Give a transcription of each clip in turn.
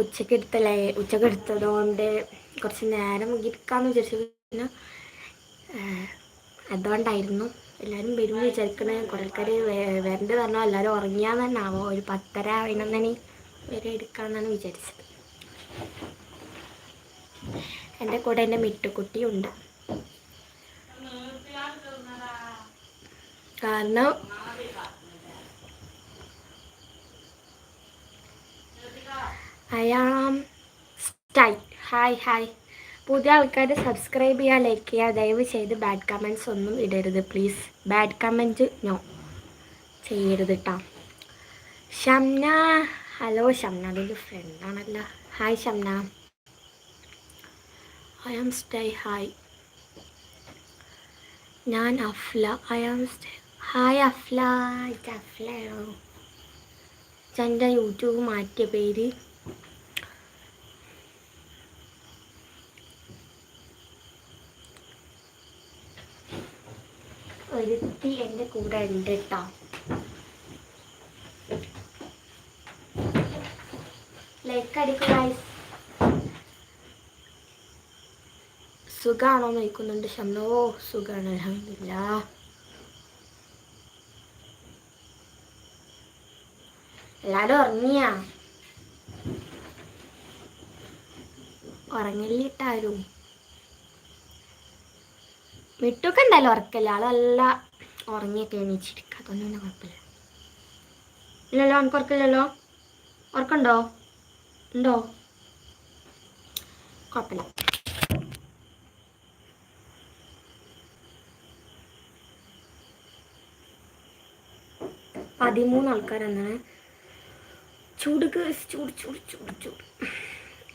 ഉച്ചയ്ക്ക് എടുത്തതുകൊണ്ട് കുറച്ച് നേരം ഇരിക്കാമെന്ന് വിചാരിച്ചു. പിന്നെ അതുകൊണ്ടായിരുന്നു എല്ലാവരും വരും വിചാരിക്കണേ. കുറേ ആൾക്കാർ വരേണ്ട പറഞ്ഞാൽ എല്ലാവരും ഉറങ്ങിയാന്ന് തന്നെ ആവോ? ഒരു പത്തര പതിനൊന്നണി വരെ എടുക്കാമെന്നാണ് വിചാരിച്ചത്. എന്റെ കൂടെ എന്റെ മിട്ടുക്കുട്ടിയുണ്ട്. കാരണം ആം സ്റ്റൈ ഹായ് ഹായ് പുതിയ ആൾക്കാർ സബ്സ്ക്രൈബ് ചെയ്യുക ലൈക്ക് ചെയ്യുക ദയവ് ചെയ്ത് ബാഡ് കമൻസ് ഒന്നും ഇടരുത് പ്ലീസ് ബാഡ് കമന്റ് നോ ചെയ്യരുത് കേട്ടോ ഷംന. ഹലോ ഷംന. അതിന്റെ ഫ്രണ്ടാണല്ലോ ഹായ് ഷംന. ഐ ആം സ്റ്റൈ ഹായ് ഞാൻ അഫ്ല. ഐ ആം സ്റ്റൈ ഹായ് അഫ്ല. ഇത് അഫ്ലയാണോ എന്റെ യൂട്യൂബ് മാറ്റിയ പേര്. ഒരുത്തി എന്റെ കൂടെ ഉണ്ട് കേട്ടോ ലൈക്ക് അടിക്കുക സുഖാണോ നോക്കുന്നുണ്ട് ഷംനോ. സുഖാണ് അലഹമില്ല എല്ലാരും ഉറങ്ങിയാ? ഉറങ്ങില്ലിട്ടാരും വിട്ടൊക്കെ ഉണ്ടല്ലോ ഉറക്കല്ല ആളല്ല ഉറങ്ങിയൊക്കെ എണീച്ചിരിക്കുക അതൊന്നും തന്നെ കുഴപ്പമില്ല. ഇല്ലല്ലോ എനിക്ക് ഉറക്കില്ലല്ലോ ഉറക്കുണ്ടോ? ഉണ്ടോ? കുഴപ്പമില്ല. പതിമൂന്ന് ആൾക്കാരെന്നാണ്. ചൂട് കേസ് ചൂട് ചൂട് ചൂട് ചൂട്.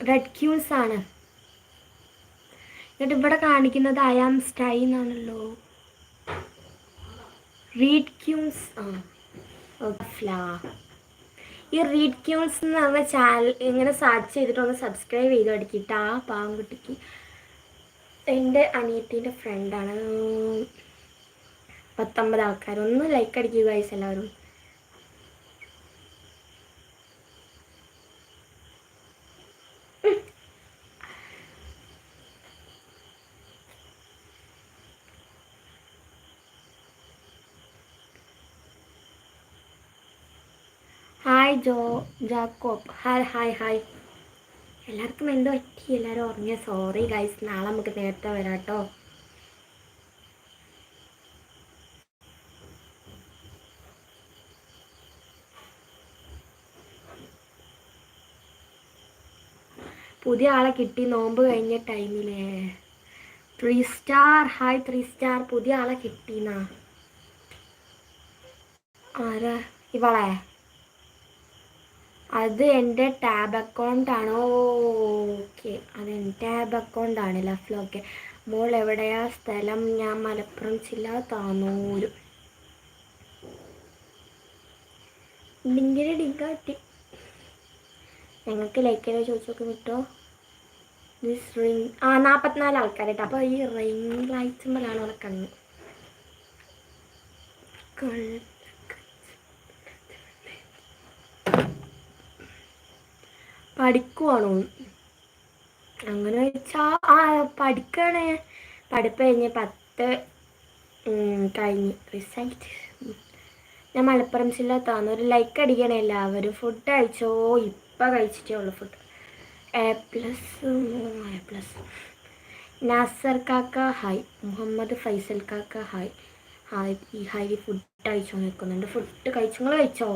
റെഡ് ക്യൂസ് ആണ്. എന്നിട്ട് ഇവിടെ കാണിക്കുന്നത് ഐ ആം സ്റ്റൈ എന്നാണല്ലോ. റീഡ് ക്യൂൺസ് ആ ഈ റീഡ് ക്യൂൺസ് എന്ന് പറഞ്ഞ ചാനൽ ഇങ്ങനെ സെർച്ച് ചെയ്തിട്ട് ഒന്ന് സബ്സ്ക്രൈബ് ചെയ്ത് അടിക്കിട്ട് ആ പാവൻകുട്ടിക്ക് എന്റെ അനിയത്തിന്റെ ഫ്രണ്ടാണ് പത്തൊമ്പത് ആൾക്കാർ ഒന്ന് ലൈക്ക് അടിക്കുക guys hi Jo Jacob hi hi hi എല്ലാവർക്കും എന്തോ പറ്റി? എല്ലാവരും ഉറങ്ങിയ? സോറി ഗൈസ് നാളെ നമുക്ക് നേരത്തെ വരാം കേട്ടോ. പുതിയ ആളെ കിട്ടി. നോമ്പ് കഴിഞ്ഞ ടൈമിലേ three star hi three star പുതിയ ആളെ കിട്ടിന്നാ. ആരാ? ഇവളെ? അത് എന്റെ ടാബ് അക്കൗണ്ട് ആണോ? ഓക്കെ. അത് എന്റെ ടാബ് അക്കൗണ്ടാണ് ആണ് ലഫ്ല ഓക്കെ. മോൾ എവിടെയാ? സ്ഥലം ഞാൻ മലപ്പുറം ജില്ല താന്നൂര് ഡിങ്കിരി ഡിങ്കാട്ടി ഞങ്ങൾക്ക് ലൈക്ക് ചെയ്ത് ചോദിച്ചൊക്കെ കിട്ടോ ദിസ് റിംഗ് ആ നാൽപ്പത്തിനാല് ആൾക്കാരായിട്ട് അപ്പോൾ ഈ റിംഗ് ലൈറ്റ്സുമ്പോഴാണ് അവിടെ കണ്ണ്. പഠിക്കുവാണോ? അങ്ങനെ വെച്ചാൽ ആ പഠിക്കണേ. പഠിപ്പ് കഴിഞ്ഞ് പത്ത് കഴിഞ്ഞ്. റിസൾട്ട് ഞാൻ മലപ്പുറം ജില്ലത്താണ് ഒരു ലൈക്ക് അടിക്കണേ എല്ലാവരും. ഫുഡ് കഴിച്ചോ? ഇപ്പം കഴിച്ചിട്ടേ ഉള്ളൂ food A plus A plus Nasar kakka hi Muhammad Faisal kakka hi hi ഈ ഹായ് ഫുഡ് കഴിച്ചോ നിൽക്കുന്നുണ്ട് ഫുഡ് കഴിച്ചു? നിങ്ങൾ കഴിച്ചോ?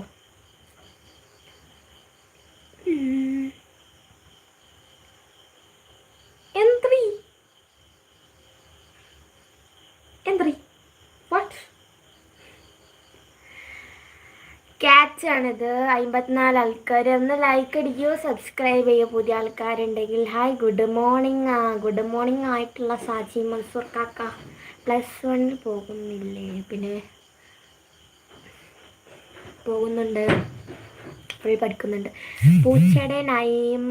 എന്ത്രീ എന്ത്രി വാട്ട് ക്യാച്ചാണിത് അമ്പത്തിനാല് ആൾക്കാർ ഒന്ന് ലൈക്ക് അടിക്കുകയോ സബ്സ്ക്രൈബ് ചെയ്യുക പുതിയ ആൾക്കാരുണ്ടെങ്കിൽ ഹായ് ഗുഡ് മോർണിംഗ് ആ ഗുഡ് മോർണിംഗ് ആയിട്ടുള്ള സാജി മൻസൂർ കാക്ക. പ്ലസ് വണ്ണിൽ പോകുന്നില്ലേ? പിന്നെ പോകുന്നുണ്ട്. ഇപ്പോഴും പഠിക്കുന്നുണ്ട്. പൂച്ചയുടെ നെയിം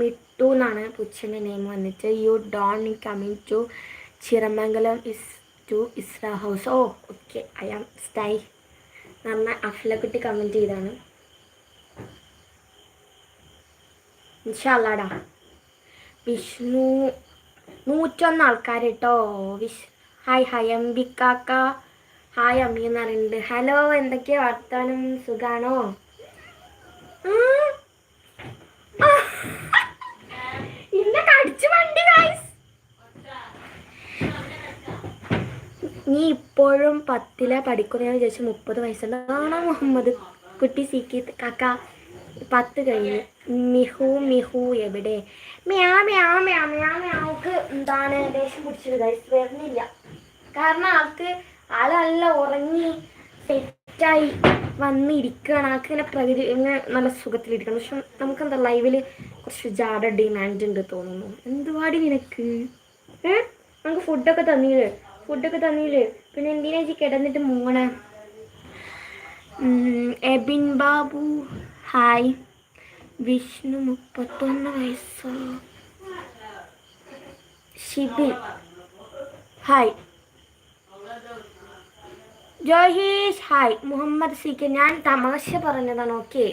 മിട്ടു എന്നാണ് പൂച്ചയുടെ നെയിം വന്നിട്ട്. You don't coming to Chiramangalam is to Isra house oh okay I am സ്റ്റൈ നമ്മ അഫ്ലക്കുട്ടി കമന്റ് ചെയ്താണ്. ഇൻഷാല്ലാടാ വിഷ്ണു നൂറ്റൊന്ന് ആൾക്കാർ കേട്ടോ വിഷ് ഹായ് ഹായ് അംബിക്കാക്ക ഹായ് അമ്മി എന്ന് പറയുന്നുണ്ട്. ഹലോ എന്തൊക്കെയാ വർത്താനം? സുഖാണോ? ഇന്നെ കടിച്ചു വണ്ടി ഗൈസ് നീ ഇപ്പോഴും പത്തിലെ പഠിക്കുന്ന വിചാരിച്ചു മുപ്പത് വയസ്സുണ്ട് ആണോ മുഹമ്മദ്. കുട്ടി സീക്കി കാക്ക പത്ത് കഴിഞ്ഞു. മിഹു മിഹു എവിടെ? മ്യാ മ്യാ മ്യാ മ്യാ മ്യാക്ക് എന്താണ് ദേഷ്യം പിടിച്ചത് ഗൈസ് വരുന്നില്ല. കാരണം ആൾക്ക് ആളല്ല ഉറങ്ങി സെറ്റായി വന്നിരിക്കുകയാണ്. ആൾക്ക് ഇങ്ങനെ പ്രകൃതി ഇങ്ങനെ നല്ല സുഖത്തിലിരിക്കണം. പക്ഷെ നമുക്ക് എന്താ ലൈവിൽ കുറച്ച് ജാഡ ഡിമാൻഡ് ഉണ്ട് തോന്നുന്നു. എന്തുപാടി നിനക്ക്? ഏ? നമുക്ക് ഫുഡൊക്കെ തന്നില്ലേ ഫുഡൊക്കെ തന്നില്ലേ പിന്നെ എന്തിനാ ചേച്ചി കിടന്നിട്ട് മൂങ്ങണേ? എബിൻ ബാബു. ഹായ്. വിഷ്ണു മുപ്പത്തൊന്ന് വയസ്സോ? Shibin. Hi. Joheesh hi. Muhammad C ഞാൻ തമാശ പറഞ്ഞതാണ് ഓക്കെ.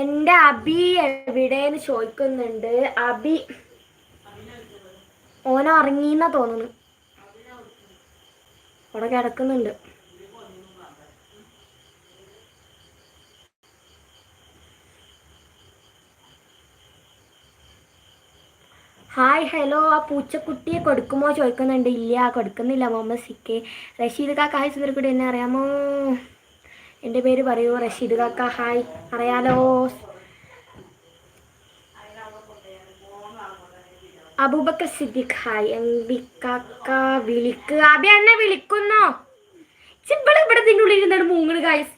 എന്റെ അബി എവിടെയെന്ന് ചോദിക്കുന്നുണ്ട്. അബി ഓന ഉറങ്ങിന്നാ തോന്നുന്നു. അവിടെ കിടക്കുന്നുണ്ട്. ഹായ് ഹലോ ആ പൂച്ചക്കുട്ടിയെ കൊടുക്കുമോ ചോദിക്കുന്നുണ്ട്. ഇല്ല കൊടുക്കുന്നില്ല മുഹമ്മദ് സിക്കെ റഷീദ് കാക്ക ഹായ് സുന്ദരക്കുട്ടി എന്നെ അറിയാമോ? എന്റെ പേര് പറയൂ റഷീദ് കാക്ക ഹായ് അറിയാലോ? Aboobacker Siddique hi M B kakka വിളിക്കുക അബി എന്നെ വിളിക്കുന്നു. ചിമ്പിൾ ഇവിടെ ഇതിന്റെ ഉള്ളിൽ ഇരുന്നാണ് മൂങ്ങണ് കായസ്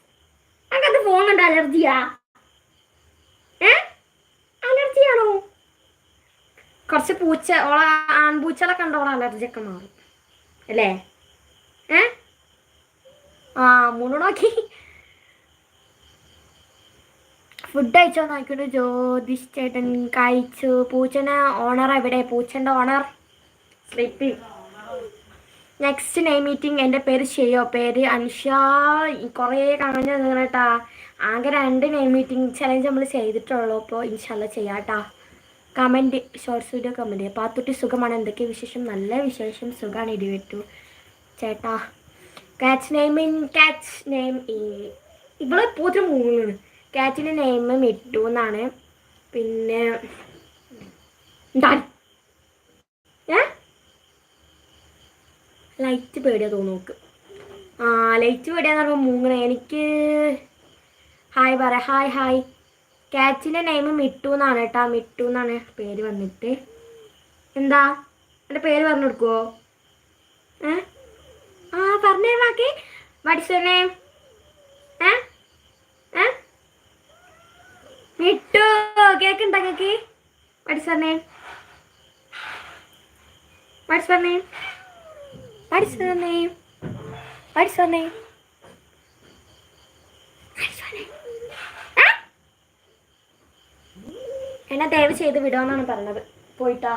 അങ്ങനത്തെ ഫോൺ അലർജിയാ ഏ? അലർജിയാണോ കുറച്ച് പൂച്ച ഓള ആൺപൂച്ചകളെ കണ്ട അലർജിയൊക്കെ മാറും. അല്ലേ? ഏ? ആ മൂന്ന് നോക്കി. ഫുഡ് അയച്ചോ നോക്കിയിട്ട് ജ്യോതിഷ് ചേട്ടൻ കഴിച്ചു. പൂച്ചനെ ഓണർ എവിടെ? പൂച്ചന്റെ ഓണർ സ്ലിപ്പി നെക്സ്റ്റ് നെയ് മീറ്റിംഗ് എന്റെ പേര് ചെയ്യോ പേര് അനുഷ. കുറേ കഴിഞ്ഞ കേട്ടാ. ആകെ രണ്ട് നെയ് മീറ്റിംഗ് ചലഞ്ച് നമ്മൾ ചെയ്തിട്ടുള്ളൂ. അപ്പോൾ ഇൻഷാല്ല ചെയ്യാട്ടാ കമന്റ് ഷോർട്സ് വീഡിയോ കമന്റ് ചെയ്യുക പാത്തുട്ടി സുഖമാണ്. എന്തൊക്കെ വിശേഷം? നല്ല വിശേഷം. സുഖമാണ് ഇടിവെട്ടു. ചേട്ടാ കാറ്റ് നെയിം ഇൻ കാച്ച് നെയിം ഇവിടെ പോത്ര മൂന്നാണ്. കാറ്റിന്റെ നെയിം മിട്ടു എന്നാണ്. പിന്നെ ഏ? ലൈറ്റ് പേടിയാ തോന്നുന്നു നോക്ക് ആ ലൈറ്റ് പേടിയാന്ന് പറയുമ്പോൾ മൂങ്ങണേ. എനിക്ക് ഹായ് പറ. ഹായ് ഹായ് കാറ്റിന്റെ നെയിം മിട്ടു എന്നാണ് കേട്ടോ. മിട്ടു എന്നാണ് പേര് വന്നിട്ട്. എന്താ? എന്റെ പേര് പറഞ്ഞു കൊടുക്കുവോ ഏ? ആ പറഞ്ഞേ ബാക്കി. What's Mittu കേക്കുണ്ടോ cake what's name what's name what's എന്നെ ദയവ് ചെയ്ത് വിടാമെന്നാണ് പറഞ്ഞത്. പോയിട്ടാ.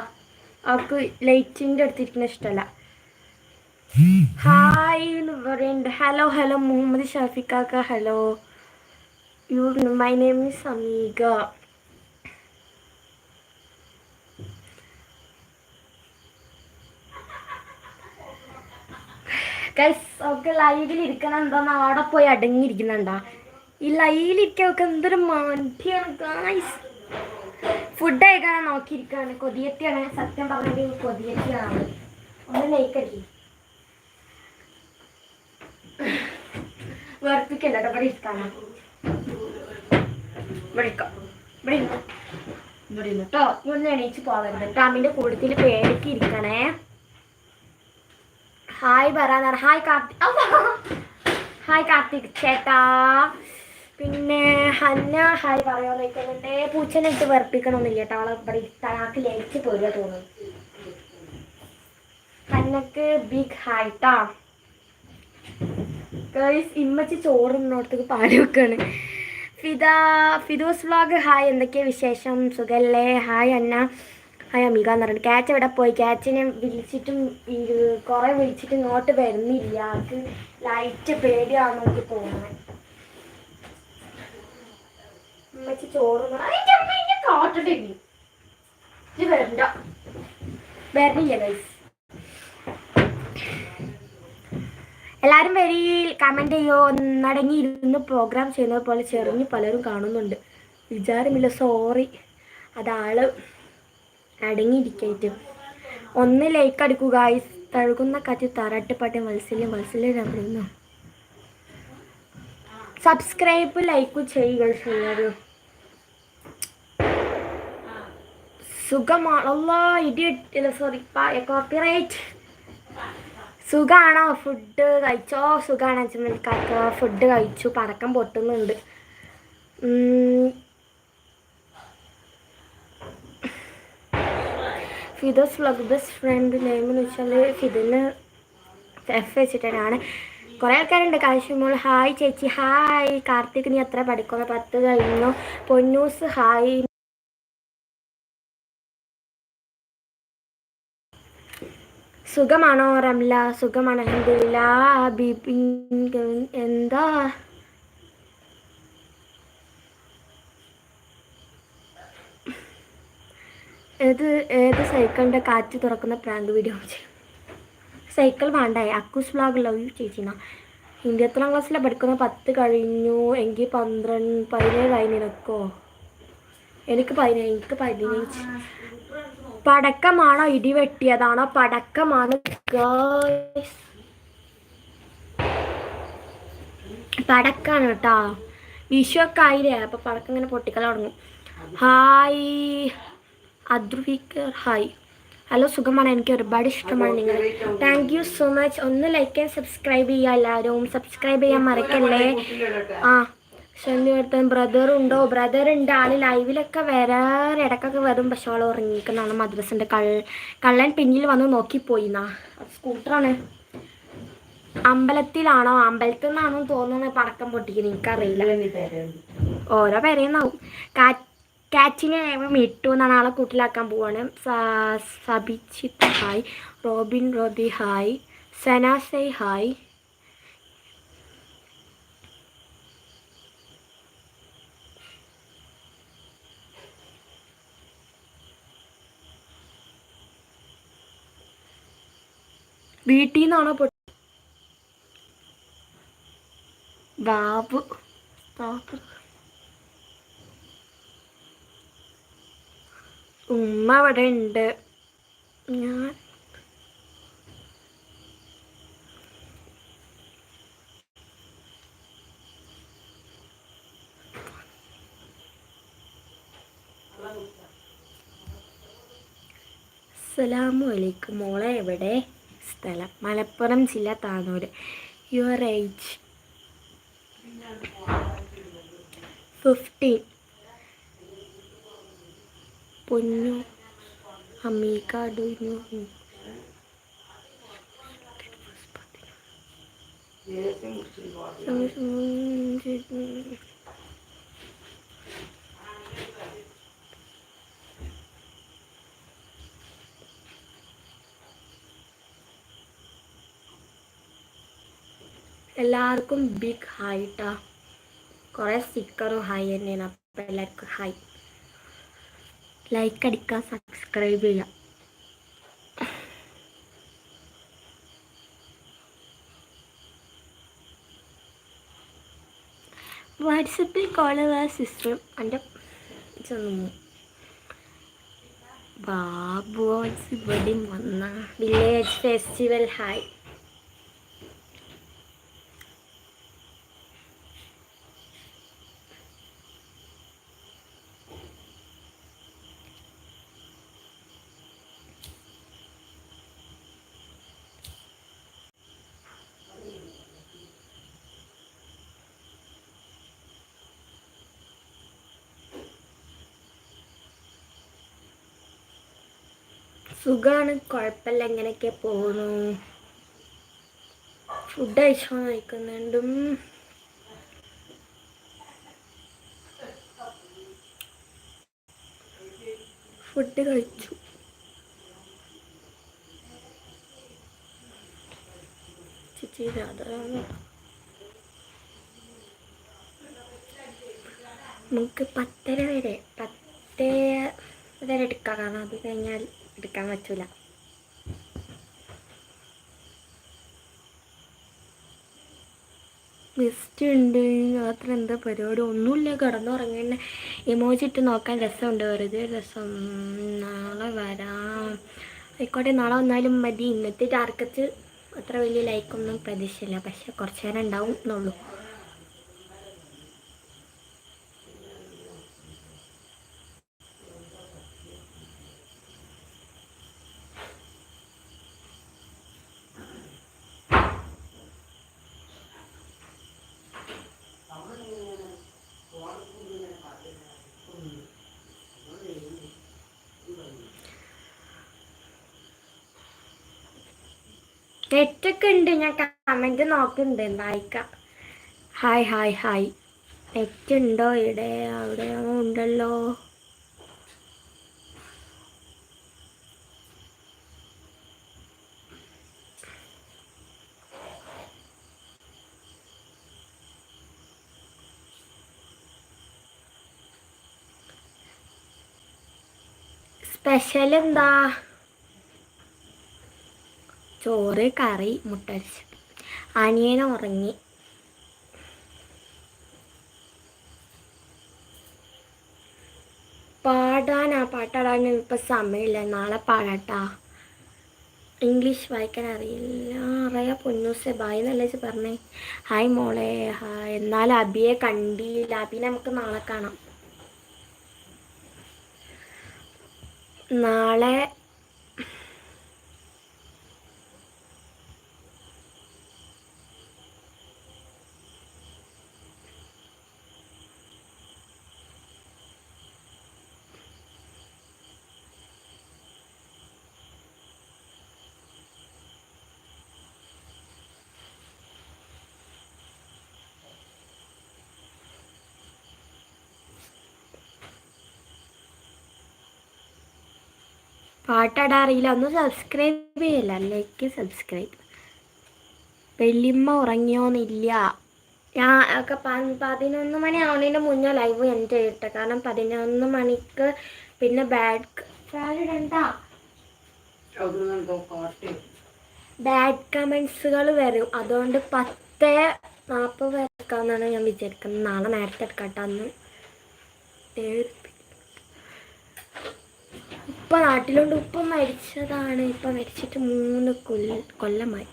അവൾക്ക് ലൈറ്റിന്റെ അടുത്തിരിക്കുന്ന ഇഷ്ടമല്ല ഹായ് എന്ന് പറയുന്നുണ്ട് hello hello Muhammad ഷാഫിക്കാക്ക hello you my name is Ameega. Guys ഒക്കെ ലൈവിൽ ഇരിക്കണം എന്താന്ന് അവിടെ പോയി അടങ്ങിയിരിക്കുന്നുണ്ടാ. ഈ ലൈവിലിരിക്കൊക്കെ എന്തൊരു മാന്ധ്യാണ് ഗൈസ് ഫുഡ് കഴിക്കാൻ നോക്കിയിരിക്കുകയാണ് കൊതിയത്തിയാണ്. സത്യം പറഞ്ഞെങ്കിൽ കൊതിയത്തിയാണ്. ഒന്ന് നെയ്ക്കടി വേർപ്പിക്കല്ല കേട്ടോ. ഇവിടെ ഇരിക്കാനാ ഇവിടെ ഇരിക്കാം. ഇവിടെ ഇരുന്നോ. ഇവിടെ ഇരുന്നു കേട്ടോ. ഒന്ന് എണീച്ച് പോകരുത് കേട്ടോ. അമ്മിന്റെ കൂടുതൽ പേടിക്ക് ഇരിക്കണേ. ഹായ് പറയാൻ ഹായ് കാർത്തിക് ഹായ് കാർത്തിക് ചേട്ടാ. പിന്നെ ഹന്ന ഹായ് പറയാൻ പൂച്ചനെ ഇട്ട് വെറുപ്പിക്കണമെന്നില്ല കേട്ടോ. അവളെ ഇവിടെ തനാക്ക് ലയിച്ച് പോരുക തോന്നുന്നു. ഹന്നക്ക് ബിഗ് ഹായ് ട്ടാ ഗേൾസ് ഇമ്മച്ചി ചോറുന്നോടത്തേക്ക് പാൽ വെക്കാണ്. Fida Fidos vlog hi. എന്തൊക്കെയാ വിശേഷം? സുഖല്ലേ? ഹായ് അന്ന. ഹായ് അമിക എന്ന് പറഞ്ഞു ക്യാച്ച് എവിടെ പോയി? ക്യാച്ചിനെ വിളിച്ചിട്ടും കുറേ വിളിച്ചിട്ട് ഇങ്ങോട്ട് വരുന്നില്ല. ആൾക്ക് ലൈറ്റ് പേടിയാണെന്ന് എനിക്ക് തോന്നുന്നത് ഉമ്മച്ചി ചോറ് കാട്ടിട്ടില്ല വരില്ല ഗൈസ് എല്ലാവരും വരി കമന്റ് ചെയ്യോ. ഒന്നടങ്ങി ഇരുന്ന് പ്രോഗ്രാം ചെയ്യുന്നത് പോലെ ചെറിഞ്ഞ് പലരും കാണുന്നുണ്ട്. വിചാരമില്ല സോറി അതാൾ അടങ്ങിയിരിക്കായിട്ട് ഒന്ന് ലൈക്ക് അടിക്കുക ഗൈസ് തഴുകുന്ന കാറ്റ് താരാട്ടുപാട്ട് മത്സ്യം മത്സ്യം അറിയുന്നു സബ്സ്ക്രൈബ് ലൈക്ക് ചെയ്യുക എല്ലാവരും. സുഖമാണല്ലോ ഇടി ഇട്ടില്ല സോറി കോപ്പിറൈറ്റ് സുഖമാണോ ഫുഡ് കഴിച്ചോ? സുഖാണോ അച്ഛമ്മൽക്കാക്ക ഫുഡ് കഴിച്ചു പടക്കം പൊട്ടുന്നുണ്ട്. Fidos vlog best friend name എന്ന് വെച്ചാൽ ഫിദിന് എഫ് വെച്ചിട്ടാണ്. കുറേ ആൾക്കാരുണ്ട്. കാശ്മോൾ ഹായ് ചേച്ചി ഹായ്. കാർത്തിക് നീ എത്ര പഠിക്കുന്നു? പത്ത് കഴിഞ്ഞു. പൊന്നൂസ് ഹായ്. സുഖമാണോ റംല? സുഖമാണ്? അലഹമില്ല ബിപിൻ എന്താ? ഏത് ഏത് സൈക്കിളിന്റെ കാറ്റ് തുറക്കുന്ന പ്രാങ്ക് വീഡിയോ സൈക്കിൾ വേണ്ടായി അക്കൂസ് വ്ളോഗ് ലവ് യു ചേച്ചിന. ഹിന്ദി എത്രാം ക്ലാസ്സിലാണ് പഠിക്കുന്ന? പത്ത് കഴിഞ്ഞു. എങ്കിൽ പന്ത്രണ്ട് പതിനേഴായി നിനക്കോ? എനിക്ക് പതിനേഴ് എനിക്ക് പതിനഞ്ച് പടക്കമാണോ ഇടി വെട്ടിയതാണോ പടക്കമാണ് പടക്കാണ് കേട്ടോ. വിഷുവൊക്കെ ആയില്ലേ അപ്പൊ പടക്കം ഇങ്ങനെ പൊട്ടിക്കല തുടങ്ങും. ഹായ് അദ്രുവിക്കർ ഹായ് ഹലോ സുഖമാണ്. എനിക്ക് ഒരുപാട് ഇഷ്ടമാണ് നിങ്ങൾ താങ്ക് യു സോ മച്ച് ഒന്ന് ലൈക്ക് ആൻഡ് സബ്സ്ക്രൈബ് ചെയ്യുക എല്ലാവരും. സബ്സ്ക്രൈബ് ചെയ്യാൻ മറക്കല്ലേ? ആ. ശനിവർത്തൻ ബ്രദർ ഉണ്ടോ ബ്രദർ ഉണ്ട് ആൾ ലൈവിലൊക്കെ വരാൻ ഇടക്കൊക്കെ വരും. പക്ഷെ അവൾ ഉറങ്ങിക്കുന്നതാണ് മദ്രസിന്റെ കള്ള കള്ളൻ പിന്നിൽ വന്ന് നോക്കിപ്പോയി എന്നാ സ്കൂട്ടറാണ്. അമ്പലത്തിലാണോ? അമ്പലത്തിൽ നിന്നാണോ തോന്നുന്നത് പടക്കം പൊട്ടിക്കുന്നത് എനിക്കറിയില്ല. ഓരോ പേരെന്നാവും. കാറ്റ് കാറ്റിനെ മിട്ടു എന്നാണ് ആളെ കൂട്ടിലാക്കാൻ പോവാണ്. Sabichith hi. Robin Robi hi. സനാസൈ hi. വീട്ടിൽ നിന്നാണോ പൊട്ടി ബാബു ഉമ്മ അവിടെ ഉണ്ട്. ഞാൻ അസ്സലാമു അലൈക്കും. മോളെ എവിടെ? സ്ഥലം മലപ്പുറം ജില്ല താനൂർ യുവർ ഏജ് ഫിഫ്റ്റീൻ പൊന്നു അമീക ഡു യു എല്ലാവർക്കും ബിഗ് ഹായിട്ടാ കുറേ സ്റ്റിക്കറും ഹായ് തന്നെയാണ്. അപ്പം എല്ലാവർക്കും ഹായ് ലൈക്ക് അടിക്കുക സബ്സ്ക്രൈബ് ചെയ്യുക വാട്സപ്പിൽ കോൾ ചെയ്ത സിസ്റ്ററും എന്റെ ചെന്നു ബാബു ഇവിടെയും വന്ന. വില്ലേജ് ഫെസ്റ്റിവൽ ഹായ് സുഖമാണ് കുഴപ്പമില്ല എങ്ങനെയൊക്കെ പോണു? ഫുഡ് കഴിച്ചോ കഴിക്കുന്നുണ്ടും ഫുഡ് കഴിച്ചു. ചേച്ചി നമുക്ക് പത്തര വരെ പത്തേ വരെ എടുക്കാം. കാരണം അത് കഴിഞ്ഞാൽ എടുക്കാൻ പറ്റൂല. മിസ്റ്റ് ഉണ്ട്. മാത്രം എന്താ പരിപാടി? ഒന്നുമില്ല. കിടന്നുറങ്ങുന്ന. ഇമോജി ഇട്ട് നോക്കാൻ രസമുണ്ട്. വെറുതെ രസം. നാളെ വരാം. ആയിക്കോട്ടെ. നാളെ വന്നാലും മതി. ഇന്നത്തെ ടാർഗറ്റ് അത്ര വലിയ ലൈക്കൊന്നും പ്രതീക്ഷയില്ല പക്ഷെ കുറച്ച് നേരം ഉണ്ടാവും എന്നുള്ളൂ. നെറ്റൊക്കെ ഉണ്ട് ഞാൻ കമന്റ് നോക്കുന്നുണ്ട്. വായിക്കാം. ഹായ് ഹായ് ഹായ് നെറ്റ് ഉണ്ടോ ഇവിടെ? അവിടെ ഉണ്ടല്ലോ. സ്പെഷ്യൽ എന്താ? ചോറ് കറി മുട്ടരിച്ച് അനിയൻ ഉറങ്ങി. പാടാനാ പാട്ടാടാൻ ഇപ്പം സമയമില്ല. നാളെ പാടാട്ടാ. ഇംഗ്ലീഷ് വായിക്കാൻ അറിയില്ല. അറിയാ പൊന്നൂസെ ബായ് എന്നല്ലേ പറഞ്ഞേ. ഹായ് മോളെ. ഹായ്. എന്നാൽ അബിയെ കണ്ടില്ല. അബിനെ നമുക്ക് നാളെ കാണാം. നാളെ പാട്ടാടാ അറിയില്ല ഒന്ന് സബ്സ്ക്രൈബ് ചെയ്യല്ല? ലൈക്ക് സബ്സ്ക്രൈബ് വെള്ളിമ്മ ഉറങ്ങിയോന്നില്ല. ഞാൻ ഒക്കെ പതിനൊന്ന് മണി ആവുന്നതിന് മുന്നേ ലൈവ് എന്റെ ചെയ്യട്ടെ കാരണം പതിനൊന്ന് മണിക്ക് പിന്നെ ബാഡ് ബാഡ് കമൻസുകൾ വരും. അതുകൊണ്ട് പത്ത് നാൽപ്പത് വരക്കാമെന്നാണ് ഞാൻ വിചാരിക്കുന്നത്. നാളെ നേരത്തെ എടുക്കട്ടെ അന്ന് ഏഴ് ഉപ്പ നാട്ടിലുണ്ട് ഉപ്പ മരിച്ചതാണ്. ഇപ്പൊ മരിച്ചിട്ട് മൂന്ന് കൊല്ല കൊല്ലമായി.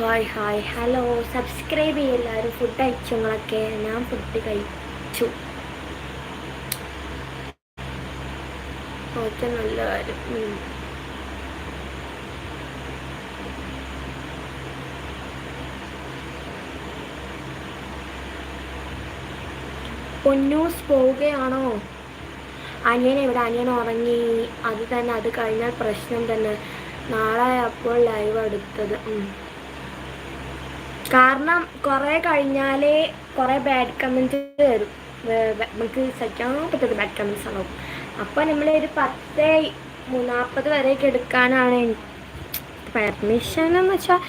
Hi hi. ഹലോ. സബ്സ്ക്രൈബ് ചെയ്യല്ലാരും ഫുഡ് കഴിച്ചു നിങ്ങളൊക്കെ? ഞാൻ ഫുഡ് കഴിച്ചു. ഓക്കെ നല്ല കാര്യം. പൊന്നൂസ് പോവുകയാണോ? അനിയൻ ഇവിടെ അനിയൻ ഉറങ്ങി. അത് തന്നെ അത് കഴിഞ്ഞാൽ പ്രശ്നം തന്നെ. നാളെ അപ്പോൾ ലൈവ് എടുത്തത് കാരണം കുറേ കഴിഞ്ഞാലേ കുറേ ബാഡ് കമന്റ് വരും. നമുക്ക് സഹിക്കാൻ പറ്റത്തില്ല ബാഡ് കമൻസ് ആണോ? അപ്പോൾ നമ്മൾ ഒരു പത്ത് നാൽപ്പത് വരെയൊക്കെ എടുക്കാനാണ് പെർമിഷൻ എന്ന് വെച്ചാൽ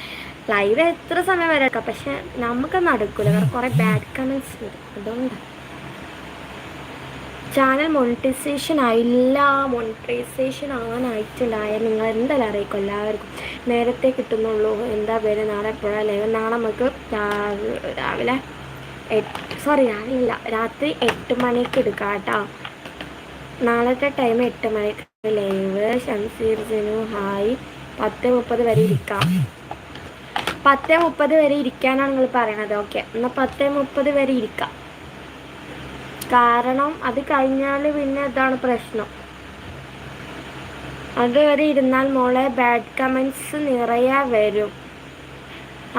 ലൈവ് എത്ര സമയം വരെ എടുക്കാം? പക്ഷെ നമുക്ക് നടക്കില്ല കാരണം കുറേ ബാഡ് കമൻസ് വരും. അതുകൊണ്ടാണ് ചാനൽ മോണിറ്റൈസേഷൻ ആയില്ല. മോണിറ്റൈസേഷൻ ആവാനായിട്ടുണ്ടായ നിങ്ങൾ എന്തായാലും അറിയിക്കും. എല്ലാവർക്കും നേരത്തെ കിട്ടുന്നുള്ളൂ. എന്താ പേര്? നാളെ എപ്പോഴാണ് അല്ലെങ്കിൽ നാളെ നമുക്ക് രാവിലെ എട്ട് സോറി രാവിലെ രാത്രി എട്ട് മണിക്ക് എടുക്കാം കേട്ടോ. നാളത്തെ ടൈം എട്ട് മണിക്ക് ലൈവ്. ഷംസീർ ജനു ഹായ്. പത്ത് മുപ്പത് വരെ ഇരിക്കാം. പത്ത് മുപ്പത് വരെ ഇരിക്കാനാണ് നിങ്ങൾ പറയണത്. ഓക്കെ എന്നാൽ പത്ത് മുപ്പത് വരെ ഇരിക്കാം. കാരണം അത് കഴിഞ്ഞാൽ പിന്നെ അതാണ് പ്രശ്നം. അതുവരെ ഇരുന്നാൽ മോളെ ബാഡ് കമൻസ് നിറയെ വരും.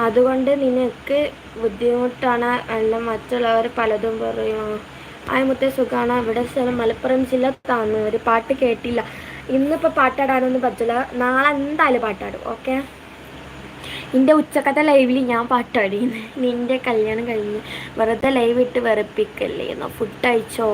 അതുകൊണ്ട് നിനക്ക് ബുദ്ധിമുട്ടാണ് അല്ല മറ്റുള്ളവർ പലതും പറയും. ആയമുത്തെ സുഖമാണ് ഇവിടെ സ്ഥലം മലപ്പുറം ജില്ല താന്നു. ഒരു പാട്ട് കേട്ടില്ല. ഇന്നിപ്പോൾ പാട്ടാടാനൊന്നും പറ്റില്ല നാളെ എന്തായാലും പാട്ടാടും ഓക്കെ? നിന്റെ ഉച്ചക്കത്തെ ലൈവിൽ ഞാൻ പാട്ടാടിയെന്ന് നിന്റെ കല്യാണം കഴിഞ്ഞ് വെറുതെ ലൈവ് ഇട്ട് വെറുപ്പിക്കല്ലേ? എന്നോ ഫുഡ് അയച്ചോ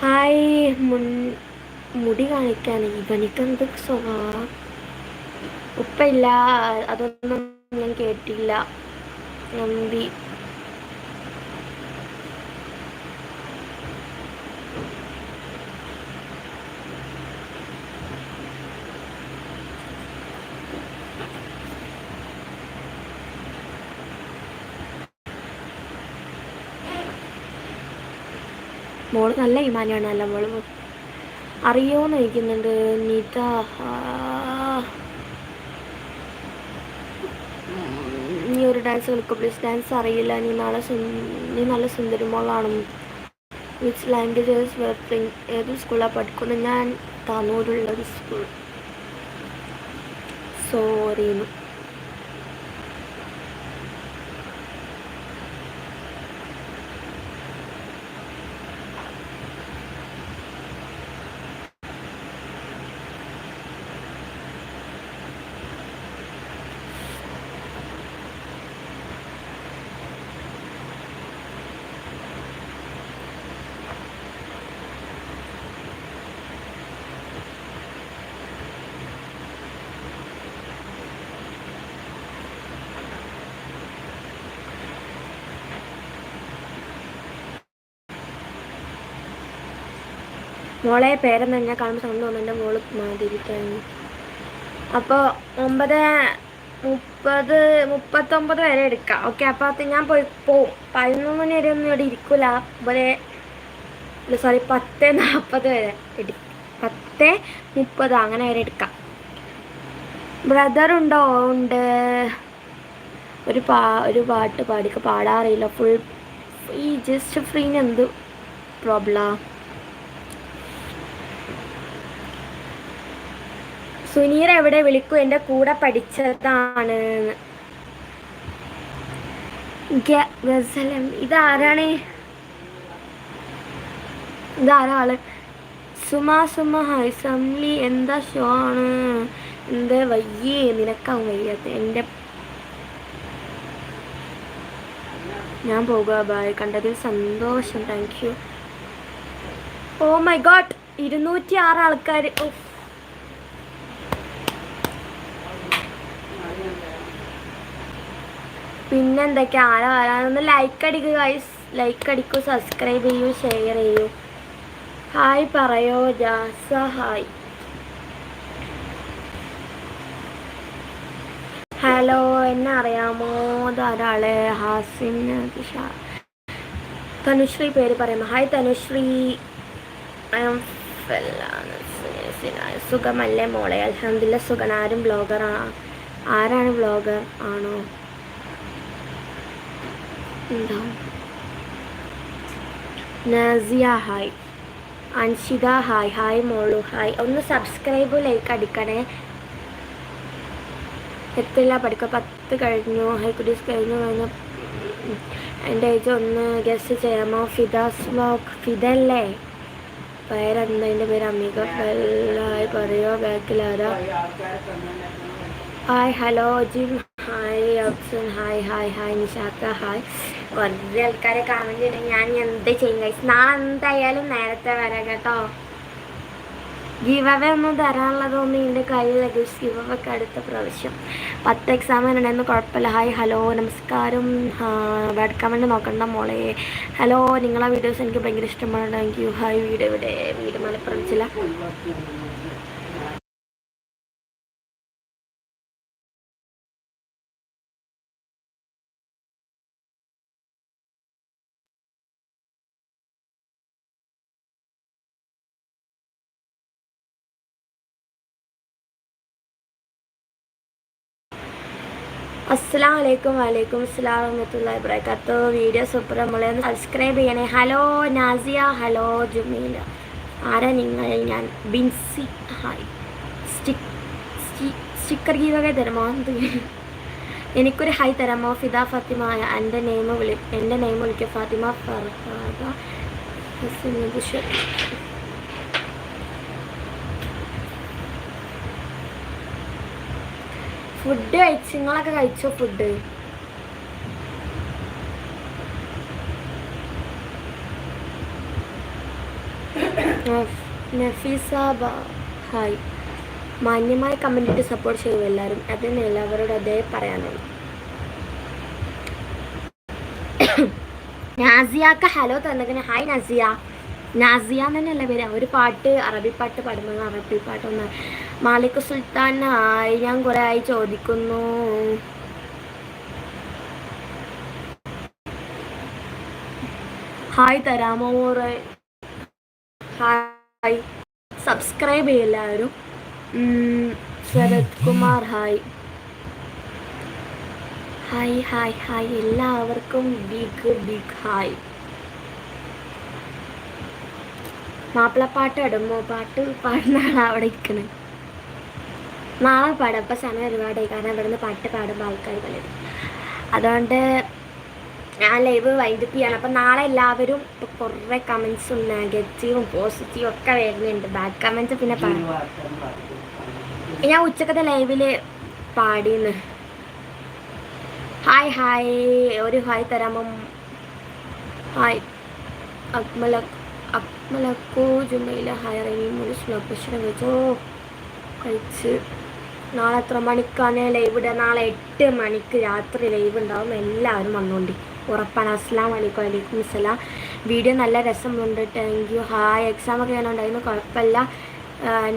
ഹായ് മുൻ മുടി കാണിക്കാൻ ഇവനിക്കെന്ത് സ്വഭാവം? ഉപ്പയില്ല അതൊന്നും ഞാൻ കേട്ടില്ല. നമ്പി മോൾ നല്ല ഇമാനിയാണ് അല്ല മോൾ? അറിയോന്ന് ചോദിക്കുന്നുണ്ട് നീത നീ ഒരു ഡാൻസ് കളിക്കും പ്ലീസ് ഡാൻസ് അറിയില്ല. നീ നാളെ നീ നല്ല സുന്ദരി മോളാണ് വിച്ച് ലാംഗ്വേജസ് വെർത്തിങ് ഏത് സ്കൂളാണ് പഠിക്കുന്നത് ഞാൻ താനൂരുള്ള ഒരു സ്കൂൾ സോറിന്നു മോളെ പേരെന്ന് തന്നെ കാണുമ്പോൾ സൗണ്ട് എന്റെ മോൾ മാതിരിക്കാണ്. അപ്പോൾ ഒമ്പത് മുപ്പത് മുപ്പത്തൊമ്പത് വരെ എടുക്കാം. ഓക്കെ അപ്പോൾ അത് ഞാൻ പോയി പോവും. പതിനൊന്ന് മണി വരെ ഒന്നും ഇവിടെ ഇരിക്കില്ല അതുപോലെ സോറി പത്ത് നാൽപ്പത് വരെ എടു പത്ത് മുപ്പത് അങ്ങനെ വരെ എടുക്കാം. ബ്രദർ ഉണ്ടോ? ഒരു പാ ഒരു പാട്ട് പാടിക്ക പാടാറില്ല ഫുൾ ഈ ജസ്റ്റ് ഫ്രീന് എന്ത് പ്രോബ്ലം സുനീർ എവിടെ വിളിക്കൂ? എന്റെ കൂടെ പഠിച്ചതാണ്. ഇതാരാണ്? ഇതാരാൾ സുമ സുമ ഹായ്. സംലി എന്താ ഷോ ആണ്? എന്താ വയ്യേ? നിനക്കാവും വയ്യാത്ത എന്റെ ഞാൻ പോകുക ബായ്. കണ്ടതിൽ സന്തോഷം. Thank you oh my god ഇരുന്നൂറ്റി ആറ് ആൾക്കാർ ഓഫ് പിന്നെ എന്തൊക്കെയാ ആരാ? വരാനൊന്ന് ലൈക്ക് അടിക്കുക ഗൈസ് ലൈക്ക് അടിക്കൂ സബ്സ്ക്രൈബ് ചെയ്യൂ ഷെയർ ചെയ്യൂ. ഹായ് പറയോ? ജാസ ഹായ് ഹലോ എന്നെ അറിയാമോ? ധാരാളെ ഹാസിൻ തനുശ്രീ പേര് പറയുന്നു. ഹായ് തനുശ്രീ. സുഖമല്ലേ മോളെ? അലഹമില്ല സുഖനാരും ബ്ലോഗർ ആരാണ് ബ്ലോഗർ ആണോ? ഉണ്ടാവും. Nasiya hi Anshitha hi hi മോളു ഹായ് ഒന്ന് സബ്സ്ക്രൈബ് ലൈക്ക് അടിക്കണേ. എത്തില്ല പഠിക്കുക? പത്ത് കഴിഞ്ഞു. ഹൈ കുഡീസ് കഴിഞ്ഞു. കഴിഞ്ഞു. എന്റെ ഏജ് ഒന്ന് ഗസ്റ്റ് ചെയ്യാമോ? ഫിദാസ് വ്ലോഗ് ഫിദല്ലേ? പേരെന്താ? എന്റെ പേര് അമിക ബെല്ലായി പറയോ? ബാക്കിലാരാ? Hi hello Jim. Hi Absan hi hi hi നിഷാക്ക hi കുറേ ആൾക്കാരെ കമന്റ് ഇടും ഞാൻ എന്താ ചെയ്യും നാളെ എന്തായാലും നേരത്തെ വരാം കേട്ടോ. ഗീവവേ ഒന്നും തരാനുള്ളതൊന്നും എന്റെ കയ്യിൽ ഗൈസ് ഗീവവൊക്കെ അടുത്ത പ്രാവശ്യം. പത്ത് എക്സാം ഉണ്ടായിരുന്നു കുഴപ്പമില്ല. ഹായ് ഹലോ നമസ്കാരം. വേഡ് കമന്റ് നോക്കണ്ട മോളെ. ഹലോ നിങ്ങളെ വീഡിയോസ് എനിക്ക് ഭയങ്കര ഇഷ്ടമാണ്. താങ്ക് യു ഹായ് വീട് ഇവിടെ വീട് മലപ്പുറം ചില അസ്സാം വലൈക്കും വലൈക്കും അസ്സാം വറഹമത്തുള്ള അഭിപ്രായക്കാത്ത വീഡിയോ സൂപ്പർ നമ്മളെ ഒന്ന് സബ്സ്ക്രൈബ് ചെയ്യണേ. ഹലോ നാസിയ. ഹലോ ജുമീല. ആരാ നിങ്ങൾ ഞാൻ ബിൻസി. ഹായ് സ്റ്റിക് സ്റ്റിക്കർ ഗീവൊക്കെ തരുമോ? എനിക്കൊരു ഹൈ തരാമോ? ഫിദ ഫാത്തിമ എന്റെ നെയിം വിളി എന്റെ നെയിം വിളിക്കുക ഫാത്തിമ ഫർഹാദ ഫുഡ് കഴിച്ചു നിങ്ങളൊക്കെ കഴിച്ചോ ഫുഡ് നഫീസ ഹായ്. മാന്യമായ കമന്റിട്ട് സപ്പോർട്ട് ചെയ്യും എല്ലാവരും. അതിന് എല്ലാവരോടും അതേ പറയാനുള്ളൂ നാസിയാക്ക ഹലോ തന്നതിന്. ഹായ് നസിയ. നാസിയ എന്നല്ല പേര്? ഒരു പാട്ട് അറബി പാട്ട് പാടുന്നത് അറബി പാട്ടൊന്ന്. മാലിക് സുൽത്താൻ ആയി ഞാൻ കുറെ ആയി ചോദിക്കുന്നു ഹായ് തരാമോ hi subscribe ചെയ്യല്ലാവരും Sarath Kumar hi hi hi hi എല്ലാവർക്കും ബിഗ് ബിഗ് ഹായ് മാപ്പിളപ്പാട്ട് ഇടുമ്പോ പാട്ട് പാടുന്ന ആളാ അവിടെ ഇരിക്കുന്നത് നാളെ പാടും അപ്പം സമയം ഒരുപാടായി. കാരണം ഇവിടുന്ന് പാട്ട് പാടുമ്പോൾ ആൾക്കാർ പലരും. അതുകൊണ്ട് ഞാൻ ലൈവ് ചെയ്യണം. അപ്പം നാളെ എല്ലാവരും ഇപ്പോൾ കുറേ കമൻസും നെഗറ്റീവും പോസിറ്റീവും ഒക്കെ വരുന്നുണ്ട്. ബാഡ് കമൻസ് പിന്നെ പാടും ഞാൻ ഉച്ചക്കത്തെ ലൈവിൽ പാടിന്ന്. ഹായ് ഹായ് ഒരു ഹായ് തരാമോ? ഹായ് അക്മല അക്മലക്കോ ജുമയില ഒരു സ്ലോ സ്ലോപ്പശ്വരം കഴിച്ചോ കഴിച്ച്. നാളെ എത്ര മണിക്കാണ് ലൈവ് നാളെ എട്ട് മണിക്ക് രാത്രി ലൈവ് ഉണ്ടാവും. എല്ലാവരും വന്നോണ്ടി. ഉറപ്പാണ്. അസ്സാം വലൈക്കും വലൈക്കും അസ്സലാം. വീഡിയോ നല്ല രസമുണ്ട്. താങ്ക് യു ഹായ് എക്സാം ഒക്കെ ഉണ്ടായിരുന്നു കുഴപ്പമില്ല.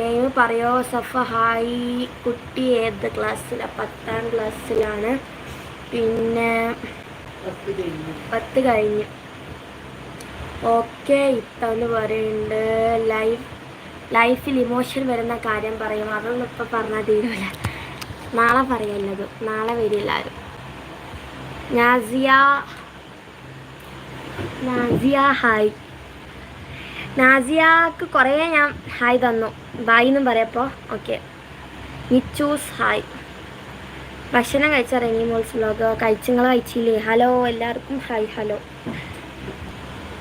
നെയ്മ് പറയോ? സഫ ഹായ് കുട്ടി ഏത് ക്ലാസ്സിലാണ് പത്താം ക്ലാസ്സിലാണ് പിന്നെ പത്ത് കഴിഞ്ഞു. ഓക്കെ ഇത്തവന്ന് പറയുന്നുണ്ട് ലൈഫ് ലൈഫിൽ ഇമോഷൻ വരുന്ന കാര്യം പറയും. അതൊന്നും ഇപ്പം പറഞ്ഞാൽ തീരുമില്ല നാളെ പറയല്ലത് നാളെ വരില്ല ആരും നാസിയ നാസിയ ഹായ്. നാസിയക്ക് കുറേ ഞാൻ ഹായ് തന്നു. ബായ് എന്നും പറയപ്പോൾ ഓക്കെ. നിച്ചൂസ് ഹായ്. ഭക്ഷണം കഴിച്ച റെനി മോൾസ് വ്ലോഗ് കഴിച്ചിങ്ങൾ കഴിച്ചില്ലേ? ഹലോ എല്ലാവർക്കും hi hello.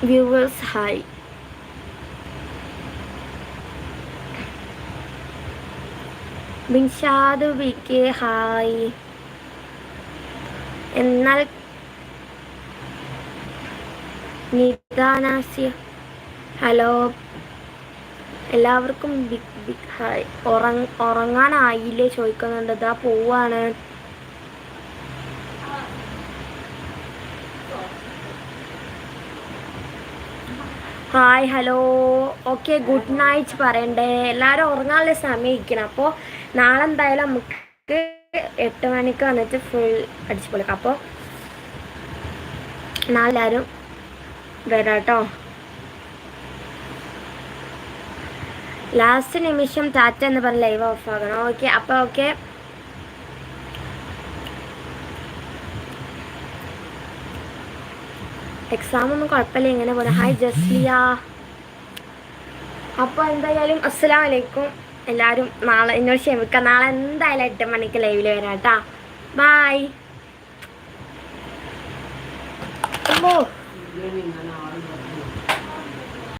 Viewers hi Binshad V K hi എന്നാൽ നിദാനാസ്യ ഹലോ എല്ലാവർക്കും ബിഗ് ബിഗ് ഹായ് ഉറങ്ങാനായില്ലേ ചോദിക്കുന്നുണ്ട്. ഇതാ പോവാണ്. Hi hello okay good night പറയണ്ടേ. എല്ലാവരും ഉറങ്ങാനുള്ള സമയം ഇരിക്കണം അപ്പോൾ നാളെ എന്തായാലും നമുക്ക് എട്ട് മണിക്ക് വന്നിട്ട് ഫുൾ അടിച്ചു പൊളിക്കാം. അപ്പോൾ നാളെ എല്ലാവരും വരാം കേട്ടോ. ലാസ്റ്റ് നിമിഷം ടാറ്റ എന്ന് പറഞ്ഞ് ലൈവ് ഓഫ് ആകണം ഓക്കെ അപ്പോൾ ഓക്കെ എക്സാം ഒന്നും കുഴപ്പമില്ല ഇങ്ങനെ പോലെ ഹായ് ജസ്ലിയ. അപ്പോൾ എന്തായാലും അസ്സലാം വലൈക്കും എല്ലാവരും നാളെ എന്നോട് ക്ഷമിക്കാം. നാളെ എന്തായാലും എട്ട് മണിക്ക് ലൈവിൽ വരാം കേട്ടാ. ബായ് ഓ